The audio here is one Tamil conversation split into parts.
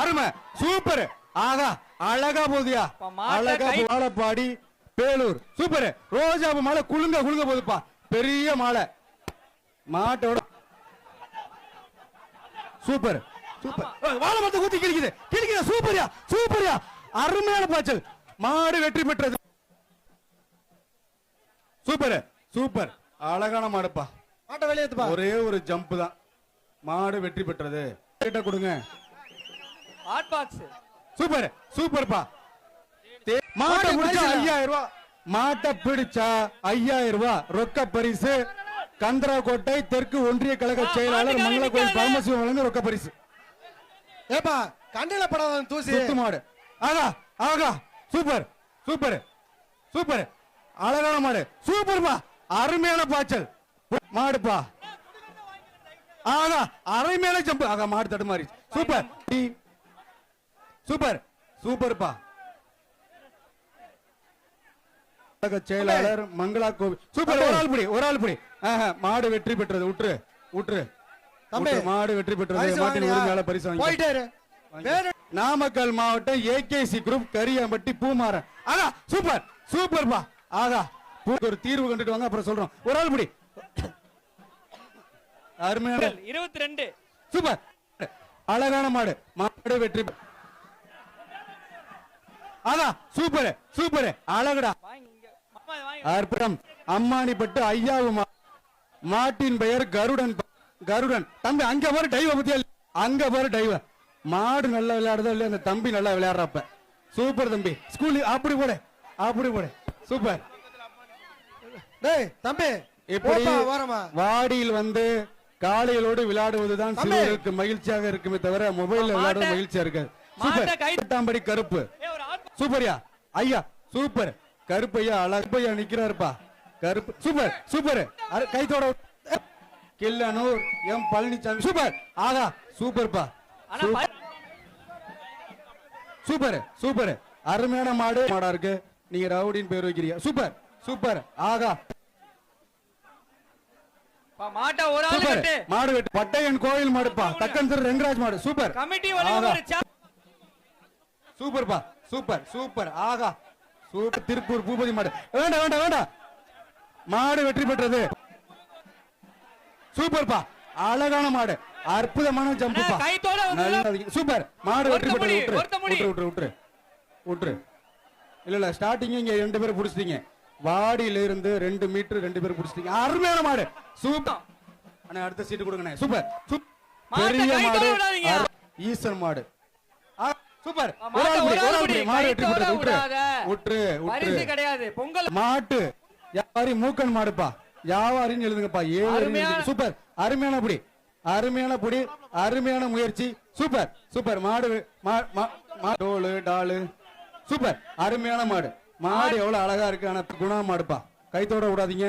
அருமை சூப்பர். ஆகா அழகா போதியா அழகா வாழப்பாடி பேலூர். சூப்பர். ரோஜா மாலை குலுங்க குலுங்க போகுதுப்பா. பெரிய மாலை. மாட்டோட சூப்பர். சூப்பர் வாழை மரத்தை ஊத்தி கிழிக்குது. கிழிக்குது? சூப்பர்யா? சூப்பர்யா? அருமையான பாய்ச்சல். மாடு வெற்றி பெற்றது. சூப்பர். சூப்பர். அழகான மாடுப்பா. மாட்டை வெளியேத்துப்பா. ஒரே ஒரு ஜம்ப் தான். மாடு வெற்றி பெற்றது. கிட்ட கொடுங்க. ஹாட் பாக்ஸ் சூப்பர் சூப்பர்ப்பா. மாட்டை பிடிச்சா. ஐயாயிரம் ரூபாய் மாட்டை பிடிச்சா ஐயாயிரம் ரூபாய் ரொக்க பரிசு. கந்தராக்கோட்டை தெற்கு ஒன்றிய கழக செயலாளர் மாட்டுக்காரன் மங்கள கோயில் நிக்காத. பரமசிவம் வழங்க ரொக்க பரிசு. ஏப்பா கண்ணில படாத தூசி. சுத்து மாடு. ஆகா ஆகா. Super super super. அழகான மாடு. சூப்பர்ப்பா. அருமையான பாய்ச்சல். மாடுப்பா. ஆகா அருமையான ஜம்பு ஆகா மாடு தடுமாறி சூப்பர். சூப்பர். சூப்பர்ப்பா. செயலாளர் மங்களா கோவில் சூப்பர் ஒரு ஆள் பிடி ஒரு ஆள் பிடி. மாடு வெற்றி பெற்றது உற்று உற்று. மாடு வெற்றி பெற்றது மாட்டின்? உரிமையாளர் பரிசு வாங்கி போயிட்டே இரு வேற நாமக்கல் மாவட்டம் ஏகேசி குரூப் கரியாம்பட்டி பூமாறன் ஆகா சூப்பர் சூப்பர்ப்பா. ஆகா பூ- ஒரு தீர்வு கண்டுட்டு வாங்க அப்புறம் சொல்றோம். ஒரு ஆள் பிடி. அருமையான இருபத்தி ரெண்டு. சூப்பர். அழகான மாடு. மாடு வெற்றி ஆகா சூப்பர் சூப்பர் அழகுடா. அற்புதம். அம்மானிப்பட்டு ஐயாவு மா- மாட்டின் பெயர் கருடன் கருடன். தம்பி அங்க பாரு டைவ பத்தியா? அங்க பாரு டைவ மாடு நல்லா விளையாடுதோ இல்லையா அந்த தம்பி நல்லா விளையாடுறப்ப. சூப்பர் தம்பி. ஸ்கூல் அப்படி போடு. அப்படி போடு. சூப்பர் டேய் தம்பி. இப்படி வாடியில் வந்து காளைகளோடு விளையாடுவதுதான். சிறுவர்களுக்கு மகிழ்ச்சியாக இருக்குமே தவிர மொபைல்ல விளையாடுவது மகிழ்ச்சியா இருக்காது. சூப்பர் கருப்பு. சூப்பர்யா. ஐயா சூப்பர். கருப்பையா அழகப்பையா நிக்கிறாருப்பா. கருப்பு சூப்பர் சூப்பர். கைத்தோட கில்லனூர் எம். பழனிசாமி சூப்பர். ஆகா சூப்பர்ப்பா. Super super. அருமையான மாடு. மாடா இருக்கு. நீங்க ரவுடின்னு பேர் வைக்கிறீங்க. Super super. ஆகா. மாட்டை ஒரு ஆள் மாடு வெட்டு பட்டையன் கோயில் மாடுப்பா. தக்கன் திரு ரெங்கராஜ் மாடு. சூப்பர். கமிட்டி சூப்பர்ப்பா. Super super. ஆகா. சூப்பர். திருப்பூர் பூபதி மாடு. வேண்டாம் வேண்டாம் வேண்டாம் மாடு வெற்றி பெற்றது. சூப்பர்ப்பா. அழகான மாடு. அற்புதமான ஜம்புப்பா. சூப்பர். மாடு வெற்றி பெற்றது. விட்டுரு. விட்டுரு விட்டுரு விட்டுரு இல்ல இல்ல ஸ்டார்டிங் இங்க ரெண்டு பேரும் புடிச்சிட்டீங்க. வாடியில இருந்து ரெண்டு மீட்டர் ரெண்டு பேரும் புடிச்சிட்டீங்க. அருமையான மாடு. சூப்பர். அண்ணா அடுத்த சீட்டு கொடுங்கண்ணே. சூப்பர். பெரிய மாடு. ஈசன் மாடு. சூப்பர். பரிசு கிடையாது. பொங்கல். மாட்டு வியாபாரி மூக்கன் மாடுப்பா. வியாபாரின்னு எழுதுங்கப்பா. ஏழு சூப்பர். அருமையான புடி. அருமையான புடி அருமையான முயற்சி. சூப்பர். சூப்பர். மாடு டோலு டாலு சூப்பர். அருமையான மாடு. மாடு எவ்வளவு அழகா இருக்கு. ஆனா குணா மாடுப்பா. கைத்தோட விடாதீங்க.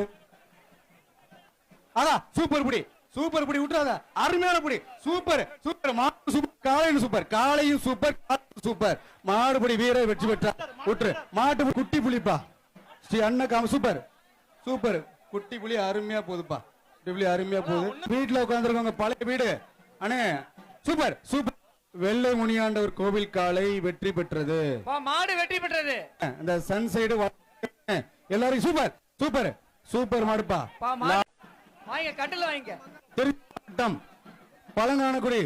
அதான் சூப்பர் புடி. சூப்பர் புடி விட்டுறாத. அருமையான புடி. Super super. மாடு சூப்பர் காளையும் சூப்பர். காளையும் சூப்பர் சூப்பர். மாடுபடி வீர வெற்றி பெற்றா விட்டுரு. மாட்டு குட்டி புலிப்பா. ஸ்ரீ அண்ணகாம சூப்பர். சூப்பர். குட்டி புலி அருமையா போகுதுப்பா குட்டி புலி அருமையா போகுது. வீட்டுல உட்காந்துருக்கவங்க பழைய வீடு. அண்ணே சூப்பர் சூப்பர். வெள்ளை முனியாண்டவர் கோவில் காளை வெற்றி பெற்றது. மாடு வெற்றி பெற்றது. இந்த சன் சைடு எல்லாரும் சூப்பர் சூப்பர். சூப்பர் மாடுப்பா. வாங்க கட்டில் வாங்கிக்க. திருச்சட்டம் பழங்கானக்குடி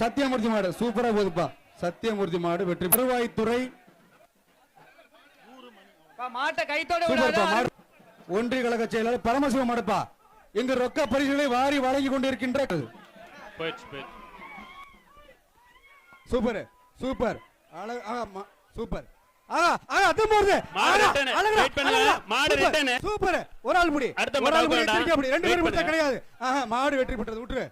சத்தியமூர்த்தி மாடு சூப்பரா போகுதுப்பா சத்தியமூர்த்தி மாடு வெற்றி வருவாய்த்துறை. மாட்டை கைத்தோட ஒன்றிய கழக செயலாளர் பரமசிவம் மாடுப்பா. எங்க ரொக்க பரிசுகளை வாரி வழங்கி கொண்டிருக்கின்ற சூப்பர் சூப்பர். சூப்பர். சூப்பர், ஒரு ஆள் முடி. ஒரு ஆள் மாடு. கிடையாது. ஆஹா மாடு வெற்றி பெற்றது. விட்டுரு.